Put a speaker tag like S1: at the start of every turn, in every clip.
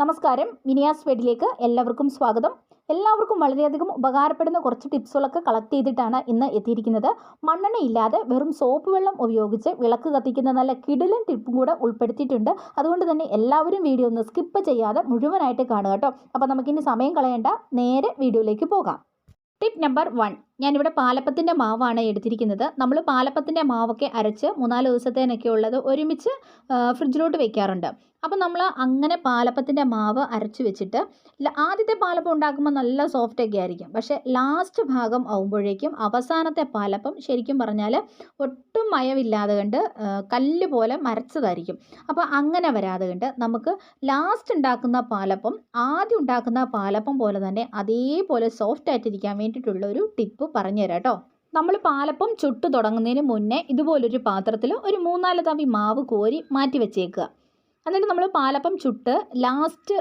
S1: നമസ്കാരം. മിനിയാസ് വേഡിലേക്ക് എല്ലാവർക്കും സ്വാഗതം. എല്ലാവർക്കും വളരെയധികം ഉപകാരപ്പെടുന്ന കുറച്ച് ടിപ്സുകളൊക്കെ കളക്ട് ചെയ്തിട്ടാണ് ഇന്ന് എത്തിയിരിക്കുന്നത്. മണ്ണെണ്ണ ഇല്ലാതെ വെറും സോപ്പ് വെള്ളം ഉപയോഗിച്ച് വിളക്ക് കത്തിക്കുന്ന നല്ല കിടിലൻ ടിപ്പും കൂടെ ഉൾപ്പെടുത്തിയിട്ടുണ്ട്. അതുകൊണ്ട് തന്നെ എല്ലാവരും വീഡിയോ ഒന്ന് സ്കിപ്പ് ചെയ്യാതെ മുഴുവനായിട്ട് കാണുക കേട്ടോ. അപ്പോൾ നമുക്കിനി സമയം കളയേണ്ട നേരെ വീഡിയോയിലേക്ക് പോകാം. ടിപ്പ് നമ്പർ വൺ ഞാനിവിടെ പാലപ്പത്തിന്റെ മാവാണ് എടുത്തിരിക്കുന്നത്. നമ്മൾ പാലപ്പത്തിന്റെ മാവൊക്കെ അരച്ച് മൂന്നാൽ ദിവസത്തേനൊക്കെ ഉള്ളത് ഒരുമിച്ച് ഫ്രിഡ്ജിലോട്ട് വെക്കാറുണ്ട്. അപ്പോൾ നമ്മൾ അങ്ങനെ പാലപ്പത്തിന്റെ മാവ് അരച്ച് വെച്ചിട്ട് ആദ്യത്തെ പാലപ്പം ഉണ്ടാക്കുമ്പോൾ നല്ല സോഫ്റ്റൊക്കെ ആയിരിക്കും. പക്ഷേ ലാസ്റ്റ് ഭാഗം ആകുമ്പോഴേക്കും അവസാനത്തെ പാലപ്പം ശരിക്കും പറഞ്ഞാൽ ഒട്ടും മയമില്ലാതെ കണ്ട് കല്ല് പോലെ മരച്ചതായിരിക്കും. അപ്പോൾ അങ്ങനെ വരാതെ കണ്ട് നമുക്ക് ലാസ്റ്റ് ഉണ്ടാക്കുന്ന പാലപ്പം ആദ്യം ഉണ്ടാക്കുന്ന പാലപ്പം പോലെ തന്നെ അതേപോലെ സോഫ്റ്റ് ആയിട്ടിരിക്കാൻ വേണ്ടിയിട്ടുള്ള ഒരു ടിപ്പ് പറഞ്ഞുതരാം കേട്ടോ നമ്മൾ പാലപ്പം ചുട്ടു തുടങ്ങുന്നതിന് മുന്നേ ഇതുപോലൊരു പാത്രത്തിൽ ഒരു മൂന്നാൽ തവി മാവ് കോരി മാറ്റി വെച്ചേക്കുക. എന്നിട്ട് നമ്മൾ പാലപ്പം ചുട്ട് ലാസ്റ്റ്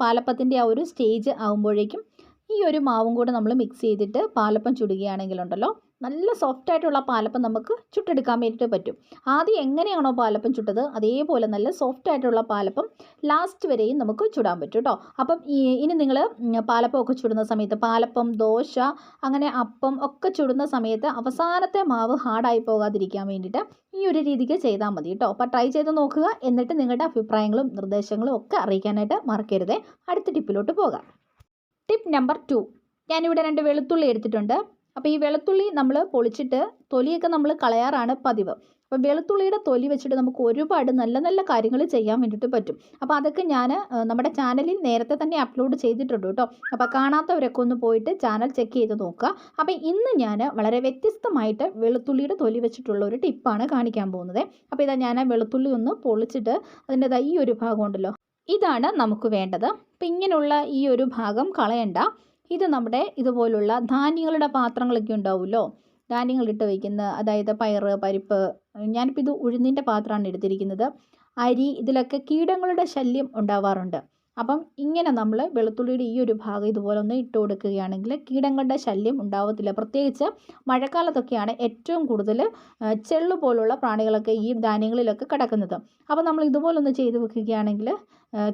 S1: പാലപ്പത്തിന്റെ ആ ഒരു സ്റ്റേജ് ആകുമ്പോഴേക്കും ഈ ഒരു മാവും കൂടെ നമ്മൾ മിക്സ് ചെയ്തിട്ട് പാലപ്പം ചുടുകയാണെങ്കിലുണ്ടല്ലോ നല്ല സോഫ്റ്റ് ആയിട്ടുള്ള പാലപ്പം നമുക്ക് ചുട്ടെടുക്കാൻ വേണ്ടിയിട്ട് പറ്റും. ആദ്യം എങ്ങനെയാണോ പാലപ്പം ചുട്ടത് അതേപോലെ നല്ല സോഫ്റ്റ് ആയിട്ടുള്ള പാലപ്പം ലാസ്റ്റ് വരെയും നമുക്ക് ചുടാൻ പറ്റും കേട്ടോ അപ്പം ഇനി നിങ്ങൾ പാലപ്പം ഒക്കെ ചുടുന്ന സമയത്ത് പാലപ്പം ദോശ അങ്ങനെ അപ്പം ഒക്കെ ചുടുന്ന സമയത്ത് അവസാനത്തെ മാവ് ഹാർഡായി പോകാതിരിക്കാൻ വേണ്ടിയിട്ട് ഈ ഒരു രീതിക്ക് ചെയ്താൽ മതി കേട്ടോ അപ്പോൾ ട്രൈ ചെയ്ത് നോക്കുക എന്നിട്ട് നിങ്ങളുടെ അഭിപ്രായങ്ങളും നിർദ്ദേശങ്ങളും ഒക്കെ അറിയിക്കാനായിട്ട് മറക്കരുതേ. അടുത്ത ടിപ്പിലോട്ട് പോകാം. ടിപ്പ് നമ്പർ ടു ഞാനിവിടെ രണ്ട് വെളുത്തുള്ളി എടുത്തിട്ടുണ്ട്. അപ്പോൾ ഈ വെളുത്തുള്ളി നമ്മൾ പൊളിച്ചിട്ട് തൊലിയൊക്കെ നമ്മൾ കളയാറാണ് പതിവ്. അപ്പോൾ വെളുത്തുള്ളിയുടെ തൊലി വെച്ചിട്ട് നമുക്ക് ഒരുപാട് നല്ല നല്ല കാര്യങ്ങൾ ചെയ്യാൻ വേണ്ടിയിട്ട് പറ്റും. അപ്പോൾ അതൊക്കെ ഞാൻ നമ്മുടെ ചാനലിൽ നേരത്തെ തന്നെ അപ്ലോഡ് ചെയ്തിട്ടുണ്ട് കേട്ടോ. അപ്പോൾ കാണാത്തവരൊക്കെ ഒന്ന് പോയിട്ട് ചാനൽ ചെക്ക് ചെയ്ത് നോക്കുക. അപ്പോൾ ഇന്ന് ഞാൻ വളരെ വ്യത്യസ്തമായിട്ട് വെളുത്തുള്ളിയുടെ തൊലി വെച്ചിട്ടുള്ള ഒരു ടിപ്പാണ് കാണിക്കാൻ പോകുന്നത്. അപ്പോൾ ഇതാ ഞാൻ വെളുത്തുള്ളി ഒന്ന് പൊളിച്ചിട്ട് അതിന്റെ ഈ ഒരു ഭാഗം ഉണ്ടല്ലോ. ഇതാണ് നമുക്ക് വേണ്ടത്. അപ്പം ഇങ്ങനെയുള്ള ഈ ഒരു ഭാഗം കളയണ്ട. ഇത് നമ്മുടെ ഇതുപോലുള്ള ധാന്യങ്ങളുടെ പാത്രങ്ങളൊക്കെ ഉണ്ടാവുമല്ലോ. ധാന്യങ്ങളിട്ട് വയ്ക്കുന്ന അതായത് പയറ് പരിപ്പ് ഞാനിപ്പോൾ ഇത് ഉഴുന്നിന്റെ പാത്രമാണ് എടുത്തിരിക്കുന്നത്. അരി ഇതിലൊക്കെ കീടങ്ങളുടെ ശല്യം ഉണ്ടാവാറുണ്ട്. അപ്പം ഇങ്ങനെ നമ്മൾ വെളുത്തുള്ളിയുടെ ഈ ഒരു ഭാഗം ഇതുപോലെ ഒന്ന് ഇട്ട് കൊടുക്കുകയാണെങ്കിൽ കീടങ്ങളുടെ ശല്യം ഉണ്ടാവത്തില്ല. പ്രത്യേകിച്ച് മഴക്കാലത്തൊക്കെയാണ് ഏറ്റവും കൂടുതൽ ചെള്ളു പോലുള്ള പ്രാണികളൊക്കെ ഈ ധാന്യങ്ങളിലൊക്കെ കിടക്കുന്നത്. അപ്പോൾ നമ്മൾ ഇതുപോലെ ഒന്ന് ചെയ്ത് വെക്കുകയാണെങ്കിൽ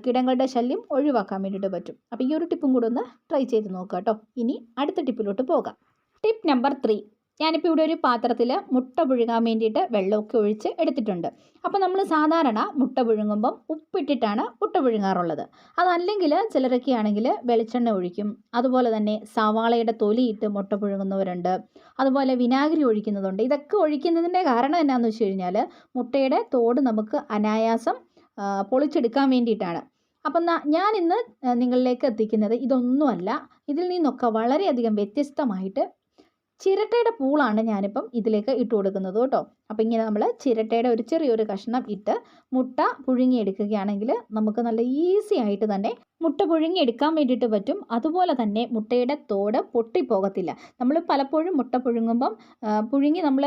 S1: കീടങ്ങളുടെ ശല്യം ഒഴിവാക്കാൻ വേണ്ടിയിട്ട് പറ്റും. അപ്പോൾ ഈ ഒരു ടിപ്പും കൂടെ ഒന്ന് ട്രൈ ചെയ്ത് നോക്കുക കേട്ടോ. ഇനി അടുത്ത ടിപ്പിലോട്ട് പോകാം. ടിപ്പ് നമ്പർ ത്രീ ഞാനിപ്പോൾ ഇവിടെ ഒരു പാത്രത്തിൽ മുട്ട പുഴുങ്ങാൻ വേണ്ടിയിട്ട് വെള്ളമൊക്കെ ഒഴിച്ച് എടുത്തിട്ടുണ്ട്. അപ്പോൾ നമ്മൾ സാധാരണ മുട്ട പുഴുങ്ങുമ്പം ഉപ്പിട്ടിട്ടാണ് മുട്ട പുഴുങ്ങാറുള്ളത് അതല്ലെങ്കിൽ ചിലരൊക്കെ ആണെങ്കിൽ വെളിച്ചെണ്ണ ഒഴിക്കും. അതുപോലെ തന്നെ സവാളയുടെ തൊലിയിട്ട് മുട്ട പുഴുങ്ങുന്നവരുണ്ട് അതുപോലെ വിനാഗിരി ഒഴിക്കുന്നതുണ്ട്. ഇതൊക്കെ ഒഴിക്കുന്നതിന്റെ കാരണം എന്നാന്ന് വെച്ച് കഴിഞ്ഞാൽ മുട്ടയുടെ തോട് നമുക്ക് അനായാസം പൊളിച്ചെടുക്കാൻ വേണ്ടിയിട്ടാണ്. അപ്പം ഞാൻ ഇന്ന് നിങ്ങളിലേക്ക് എത്തിക്കുന്നത് ഇതൊന്നുമല്ല. ഇതിൽ നിന്നൊക്കെ വളരെയധികം വ്യത്യസ്തമായിട്ട് ചിരട്ടയുടെ പൂളാണ് ഞാനിപ്പം ഇതിലേക്ക് ഇട്ട് കൊടുക്കുന്നത് കേട്ടോ. അപ്പോൾ ഇങ്ങനെ നമ്മൾ ചിരട്ടയുടെ ഒരു ചെറിയൊരു കഷ്ണം ഇട്ട് മുട്ട പുഴുങ്ങിയെടുക്കുകയാണെങ്കിൽ നമുക്ക് നല്ല ഈസി ആയിട്ട് തന്നെ മുട്ട പുഴുങ്ങിയെടുക്കാൻ വേണ്ടിയിട്ട് പറ്റും. അതുപോലെ തന്നെ മുട്ടയുടെ തോട് പൊട്ടിപ്പോകത്തില്ല. നമ്മൾ പലപ്പോഴും മുട്ട പുഴുങ്ങുമ്പം പുഴുങ്ങി നമ്മൾ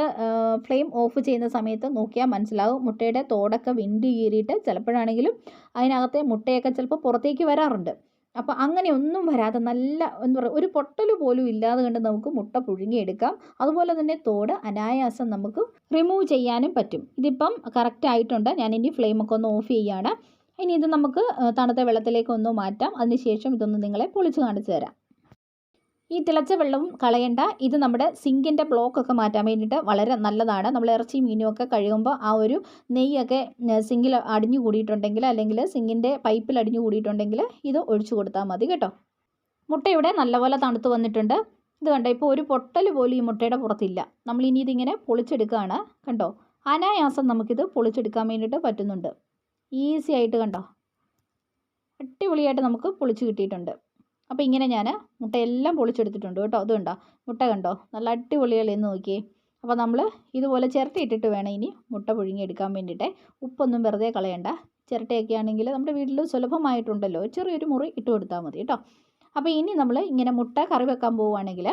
S1: ഫ്ലെയിം ഓഫ് ചെയ്യുന്ന സമയത്ത് നോക്കിയാൽ മനസ്സിലാവും മുട്ടയുടെ തോടൊക്കെ വിണ്ടി കീറിയിട്ട് ചിലപ്പോഴാണെങ്കിലും അതിനകത്തെ മുട്ടയൊക്കെ ചിലപ്പോൾ പുറത്തേക്ക് വരാറുണ്ട്. അപ്പോൾ അങ്ങനെ ഒന്നും വരാതെ നല്ല എന്താ പറയുക ഒരു പൊട്ടൽ പോലും ഇല്ലാതെ കണ്ട് നമുക്ക് മുട്ട പുഴുങ്ങിയെടുക്കാം. അതുപോലെ തന്നെ തോട് അനായാസം നമുക്ക് റിമൂവ് ചെയ്യാനും പറ്റും. ഇതിപ്പം കറക്റ്റ് ആയിട്ടുണ്ട്. ഞാൻ ഇനി ഫ്ലെയിമൊക്കെ ഒന്ന് ഓഫ് ചെയ്യുകയാണ് ഇനി ഇത് നമുക്ക് തണുത്ത വെള്ളത്തിലേക്ക് ഒന്ന് മാറ്റാം. അതിനുശേഷം ഇതൊന്ന് നിങ്ങളെ പൊളിച്ച് കാണിച്ചു തരാം. ഈ തിളച്ച വെള്ളവും കളയണ്ട. ഇത് നമ്മുടെ സിങ്കിന്റെ ബ്ലോക്കൊക്കെ മാറ്റാൻ വേണ്ടിയിട്ട് വളരെ നല്ലതാണ്. നമ്മൾ ഇറച്ചി മീനും ഒക്കെ കഴുകുമ്പോൾ ആ ഒരു നെയ്യൊക്കെ സിങ്കിൽ അടിഞ്ഞു കൂടിയിട്ടുണ്ടെങ്കിൽ അല്ലെങ്കിൽ സിങ്കിന്റെ പൈപ്പിൽ അടിഞ്ഞു കൂടിയിട്ടുണ്ടെങ്കിൽ ഇത് ഒഴിച്ചു കൊടുത്താൽ മതി കേട്ടോ. മുട്ട ഇവിടെ നല്ലപോലെ തണുത്ത് വന്നിട്ടുണ്ട്. ഇത് കണ്ടോ ഇപ്പോൾ ഒരു പൊട്ടൽ പോലും ഈ മുട്ടയുടെ പുറത്തില്ല. നമ്മൾ ഇനി ഇതിങ്ങനെ പൊളിച്ചെടുക്കുകയാണ് കണ്ടോ. അനായാസം നമുക്കിത് പൊളിച്ചെടുക്കാൻ വേണ്ടിയിട്ട് പറ്റുന്നുണ്ട്. ഈസി ആയിട്ട് കണ്ടോ. അടിപൊളിയായിട്ട് നമുക്ക് പൊളിച്ച് കിട്ടിയിട്ടുണ്ട്. അപ്പോൾ ഇങ്ങനെ ഞാൻ മുട്ടയെല്ലാം പൊളിച്ചെടുത്തിട്ടുണ്ട് കേട്ടോ. അതുണ്ടോ മുട്ട കണ്ടോ? നല്ല അടിപൊളികളെന്ന് നോക്കിയേ. അപ്പോൾ നമ്മൾ ഇതുപോലെ ചിരട്ടയിട്ടിട്ട് വേണം ഇനി മുട്ട പുഴുങ്ങിയെടുക്കാൻ വേണ്ടിയിട്ട്. ഉപ്പൊന്നും വെറുതെ കളയണ്ട. ചിരട്ടയൊക്കെ ആണെങ്കിൽ നമ്മുടെ വീട്ടിൽ സുലഭമായിട്ടുണ്ടല്ലോ. ചെറിയൊരു മുറി ഇട്ട് കൊടുത്താൽ മതി കേട്ടോ. അപ്പോൾ ഇനി നമ്മൾ ഇങ്ങനെ മുട്ട കറി വെക്കാൻ പോവുകയാണെങ്കിൽ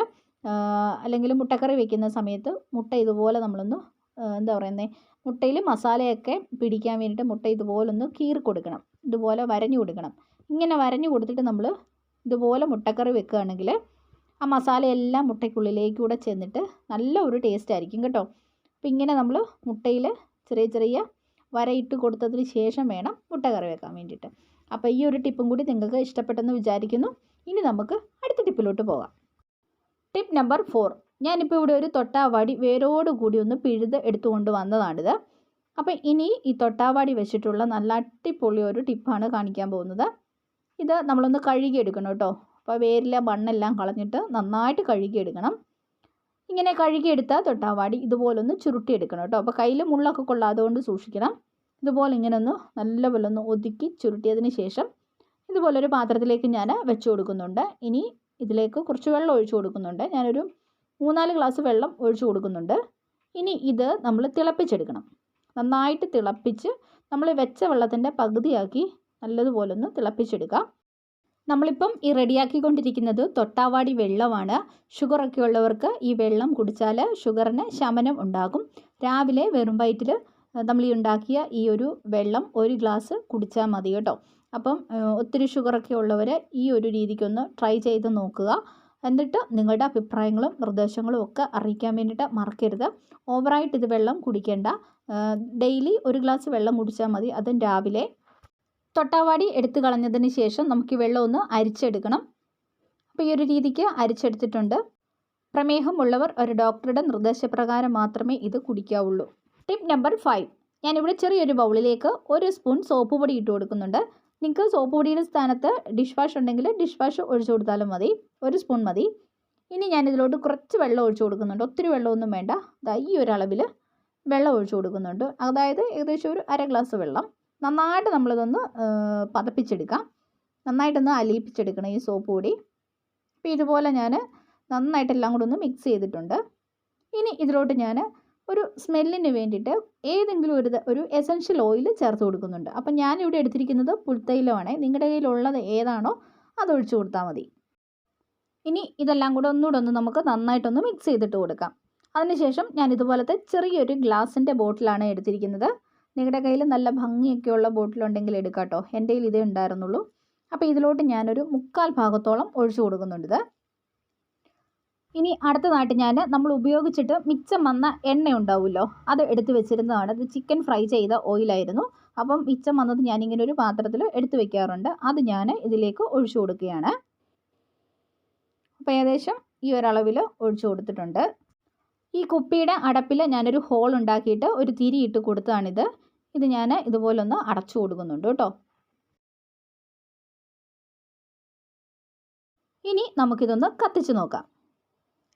S1: അല്ലെങ്കിൽ മുട്ടക്കറി വെക്കുന്ന സമയത്ത് മുട്ട ഇതുപോലെ നമ്മളൊന്ന് എന്താ പറയുന്നത് മുട്ടയിൽ മസാലയൊക്കെ പിടിക്കാൻ വേണ്ടിയിട്ട് മുട്ട ഇതുപോലൊന്ന് കീറി കൊടുക്കണം ഇതുപോലെ വരഞ്ഞു കൊടുക്കണം. ഇങ്ങനെ വരഞ്ഞു കൊടുത്തിട്ട് നമ്മൾ ഇതുപോലെ മുട്ടക്കറി വെക്കുകയാണെങ്കിൽ ആ മസാലയെല്ലാം മുട്ടയ്ക്കുള്ളിലേക്ക് കൂടെ ചെന്നിട്ട് നല്ല ഒരു ടേസ്റ്റ് ആയിരിക്കും കേട്ടോ. അപ്പോൾ ഇങ്ങനെ നമ്മൾ മുട്ടയിൽ ചെറിയ ചെറിയ വരയിട്ട് കൊടുത്തതിന് ശേഷം വേണം മുട്ടക്കറി കറി വെക്കാൻ വേണ്ടിയിട്ട്. അപ്പോൾ ഈ ഒരു ടിപ്പും കൂടി നിങ്ങൾക്ക് ഇഷ്ടപ്പെട്ടെന്ന് വിചാരിക്കുന്നു. ഇനി നമുക്ക് അടുത്ത ടിപ്പിലോട്ട് പോകാം. ടിപ്പ് നമ്പർ ഫോർ ഞാനിപ്പോൾ ഇവിടെ ഒരു തൊട്ടാവാടി വേരോട് കൂടി ഒന്ന് പിഴുത് എടുത്തുകൊണ്ട് വന്നതാണിത്. അപ്പോൾ ഇനി ഈ തൊട്ടാവാടി വെച്ചിട്ടുള്ള നല്ല അടിപൊളി ഒരു ടിപ്പാണ് കാണിക്കാൻ പോകുന്നത്. ഇത് നമ്മളൊന്ന് കഴുകിയെടുക്കണം കേട്ടോ. അപ്പോൾ വേരിലെ മണ്ണെല്ലാം കളഞ്ഞിട്ട് നന്നായിട്ട് കഴുകിയെടുക്കണം. ഇങ്ങനെ കഴുകിയെടുത്ത തൊട്ടാവാടി ഇതുപോലൊന്ന് ചുരുട്ടിയെടുക്കണം കേട്ടോ. അപ്പോൾ കയ്യിൽ മുള്ളൊക്കെ കൊള്ളാതെ കൊണ്ട് സൂക്ഷിക്കണം. ഇതുപോലെ ഇങ്ങനെ ഒന്ന് നല്ലപോലെ ഒന്ന് ഒതുക്കി ചുരുട്ടിയതിന് ശേഷം ഇതുപോലൊരു പാത്രത്തിലേക്ക് ഞാൻ വെച്ച് കൊടുക്കുന്നുണ്ട്. ഇനി ഇതിലേക്ക് കുറച്ച് വെള്ളം ഒഴിച്ചു കൊടുക്കുന്നുണ്ട്. ഞാനൊരു മൂന്നാൽ ഗ്ലാസ് വെള്ളം ഒഴിച്ചു കൊടുക്കുന്നുണ്ട്. ഇനി ഇത് നമ്മൾ തിളപ്പിച്ചെടുക്കണം. നന്നായിട്ട് തിളപ്പിച്ച് നമ്മൾ വെച്ച വെള്ളത്തിന്റെ പകുതിയാക്കി നല്ലതുപോലെ ഒന്ന് തിളപ്പിച്ചെടുക്കാം നമ്മളിപ്പം ഈ റെഡിയാക്കിക്കൊണ്ടിരിക്കുന്നത് തൊട്ടാവാടി വെള്ളമാണ്. ഷുഗറൊക്കെ ഉള്ളവർക്ക് ഈ വെള്ളം കുടിച്ചാൽ ഷുഗറിന് ശമനം ഉണ്ടാകും. രാവിലെ വെറും വയറ്റിൽ നമ്മൾ ഈ ഉണ്ടാക്കിയ ഈ ഒരു വെള്ളം ഒരു ഗ്ലാസ് കുടിച്ചാൽ മതി കേട്ടോ. അപ്പം ഒത്തിരി ഷുഗറൊക്കെ ഉള്ളവർ ഈ ഒരു രീതിക്കൊന്ന് ട്രൈ ചെയ്ത് നോക്കുക. എന്നിട്ട് നിങ്ങളുടെ അഭിപ്രായങ്ങളും നിർദ്ദേശങ്ങളും ഒക്കെ അറിയിക്കാൻ വേണ്ടിയിട്ട് മറക്കരുത്. ഓവറായിട്ട് ഇത് വെള്ളം കുടിക്കേണ്ട. ഡെയിലി ഒരു ഗ്ലാസ് വെള്ളം കുടിച്ചാൽ മതി. അതും രാവിലെ തൊട്ടാവാടി എടുത്തു കളഞ്ഞതിന് ശേഷം നമുക്ക് ഈ വെള്ളം ഒന്ന് അരിച്ചെടുക്കണം. അപ്പോൾ ഈ ഒരു രീതിക്ക് അരിച്ചെടുത്തിട്ടുണ്ട്. പ്രമേഹമുള്ളവർ ഒരു ഡോക്ടറുടെ നിർദ്ദേശപ്രകാരം മാത്രമേ ഇത് കുടിക്കാവുള്ളൂ. ടിപ്പ് നമ്പർ ഫൈവ് ഞാനിവിടെ ചെറിയൊരു ബൗളിലേക്ക് ഒരു സ്പൂൺ സോപ്പ് പൊടി ഇട്ട് കൊടുക്കുന്നുണ്ട്. നിങ്ങൾക്ക് സോപ്പ് പൊടിയുടെ സ്ഥാനത്ത് ഡിഷ് വാഷ് ഉണ്ടെങ്കിൽ ഡിഷ് വാഷ് ഒഴിച്ചു കൊടുത്താലും മതി. ഒരു സ്പൂൺ മതി. ഇനി ഞാനിതിലോട്ട് കുറച്ച് വെള്ളം ഒഴിച്ചു കൊടുക്കുന്നുണ്ട്. ഒത്തിരി വെള്ളമൊന്നും വേണ്ട. ഈ ഒരു അളവിൽ വെള്ളം ഒഴിച്ചു കൊടുക്കുന്നുണ്ട്. അതായത് ഏകദേശം ഒരു അര ഗ്ലാസ് വെള്ളം. നന്നായിട്ട് നമ്മളിതൊന്ന് പതപ്പിച്ചെടുക്കാം. നന്നായിട്ടൊന്ന് അലിയിപ്പിച്ചെടുക്കണം ഈ സോപ്പ് പൊടി. അപ്പോൾ ഇതുപോലെ ഞാൻ നന്നായിട്ട് എല്ലാം കൂടെ ഒന്ന് മിക്സ് ചെയ്തിട്ടുണ്ട്. ഇനി ഇതിലോട്ട് ഞാൻ ഒരു സ്മെല്ലിന് വേണ്ടിയിട്ട് ഏതെങ്കിലും ഒരു ഒരു എസൻഷ്യൽ ഓയിൽ ചേർത്ത് കൊടുക്കുന്നുണ്ട്. അപ്പം ഞാനിവിടെ എടുത്തിരിക്കുന്നത് പുൽത്തൈലമാണ്. നിങ്ങളുടെ കയ്യിലുള്ളത് ഏതാണോ അത് ഒഴിച്ചു കൊടുത്താൽ മതി. ഇനി ഇതെല്ലാം കൂടെ ഒന്നുകൂടെ ഒന്ന് നമുക്ക് നന്നായിട്ടൊന്ന് മിക്സ് ചെയ്തിട്ട് കൊടുക്കാം. അതിനുശേഷം ഞാൻ ഇതുപോലത്തെ ചെറിയൊരു ഗ്ലാസിന്റെ ബോട്ടിലാണ് എടുത്തിരിക്കുന്നത്. നിങ്ങളുടെ കയ്യിൽ നല്ല ഭംഗിയൊക്കെയുള്ള ബോട്ടിലുണ്ടെങ്കിൽ എടുക്കാം കേട്ടോ എന്റെ കയ്യിൽ ഇതേ ഉണ്ടായിരുന്നുള്ളൂ. അപ്പോൾ ഇതിലോട്ട് ഞാനൊരു മുക്കാൽ ഭാഗത്തോളം ഒഴിച്ചു കൊടുക്കുന്നുണ്ട് ഇനി അടുത്തതായിട്ട് ഞാൻ നമ്മൾ ഉപയോഗിച്ചിട്ട് മിച്ചം വന്ന എണ്ണ ഉണ്ടാവുമല്ലോ അത് എടുത്ത് വെച്ചിരുന്നതാണ്. ഇത് ചിക്കൻ ഫ്രൈ ചെയ്ത ഓയിലായിരുന്നു. അപ്പം മിച്ചം വന്നത് ഞാനിങ്ങനെ ഒരു പാത്രത്തിൽ എടുത്ത് വെക്കാറുണ്ട്. അത് ഞാൻ ഇതിലേക്ക് ഒഴിച്ചു കൊടുക്കുകയാണ്. അപ്പോൾ ഏകദേശം ഈ ഒരളവിൽ ഒഴിച്ചു കൊടുത്തിട്ടുണ്ട്. ഈ കുപ്പിയുടെ അടപ്പിൽ ഞാനൊരു ഹോൾ ഉണ്ടാക്കിയിട്ട് ഒരു തിരി ഇട്ട് കൊടുത്തതാണിത്. ഇത് ഞാൻ ഇതുപോലൊന്ന് അടച്ചു കൊടുക്കുന്നുണ്ട് കേട്ടോ. ഇനി നമുക്കിതൊന്ന് കത്തിച്ച് നോക്കാം.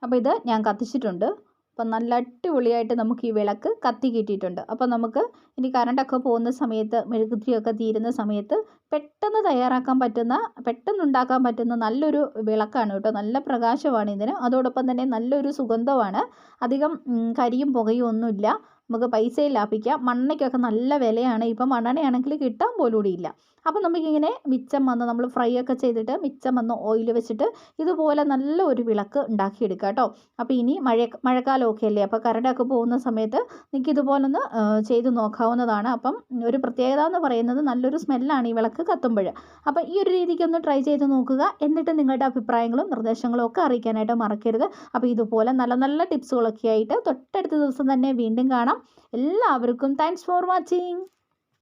S1: അപ്പോൾ ഇത് ഞാൻ കത്തിച്ചിട്ടുണ്ട്. അപ്പം നല്ല അടിപൊളിയായിട്ട് നമുക്ക് ഈ വിളക്ക് കത്തി കിട്ടിയിട്ടുണ്ട്. അപ്പോൾ നമുക്ക് ഇനി കറണ്ടൊക്കെ പോകുന്ന സമയത്ത് മെഴുകുതിരിയൊക്കെ തീരുന്ന സമയത്ത് പെട്ടെന്ന് തയ്യാറാക്കാൻ പറ്റുന്ന പെട്ടെന്ന് ഉണ്ടാക്കാൻ പറ്റുന്ന നല്ലൊരു വിളക്കാണ് കേട്ടോ. നല്ല പ്രകാശമാണ് ഇതിന്. അതോടൊപ്പം തന്നെ നല്ലൊരു സുഗന്ധമാണ്. അധികം കരിയും പുകയും ഒന്നുമില്ല. നമുക്ക് പൈസയും ലാഭിക്കാം. മണ്ണയ്ക്കൊക്കെ നല്ല വിലയാണ്. ഇപ്പം മണ്ണെണ്ണയാണെങ്കിൽ കിട്ടാൻ പോലും കൂടിയില്ല അപ്പം നമുക്കിങ്ങനെ മിച്ചം വന്ന് നമ്മൾ ഫ്രൈ ഒക്കെ ചെയ്തിട്ട് മിച്ചം വന്ന് ഓയിൽ വെച്ചിട്ട് ഇതുപോലെ നല്ല ഒരു വിളക്ക് ഉണ്ടാക്കിയെടുക്കുക കേട്ടോ. അപ്പോൾ ഇനി മഴ മഴക്കാലമൊക്കെ അല്ലേ? അപ്പോൾ കറണ്ടൊക്കെ പോകുന്ന സമയത്ത് നിങ്ങൾക്ക് ഇതുപോലൊന്ന് ചെയ്ത് നോക്കാവുന്നതാണ്. അപ്പം ഒരു പ്രത്യേകത എന്ന് പറയുന്നത് നല്ലൊരു സ്മെല്ലാണ് ഈ വിളക്ക് കത്തുമ്പോൾ. അപ്പോൾ ഈ ഒരു രീതിക്കൊന്ന് ട്രൈ ചെയ്ത് നോക്കുക. എന്നിട്ട് നിങ്ങളുടെ അഭിപ്രായങ്ങളും നിർദ്ദേശങ്ങളും ഒക്കെ അറിയിക്കാനായിട്ട് മറക്കരുത്. അപ്പോൾ ഇതുപോലെ നല്ല നല്ല ടിപ്സുകളൊക്കെ ആയിട്ട് തൊട്ടടുത്ത ദിവസം തന്നെ വീണ്ടും കാണാം. എല്ലാവർക്കും താങ്ക്സ് ഫോർ വാച്ചിങ്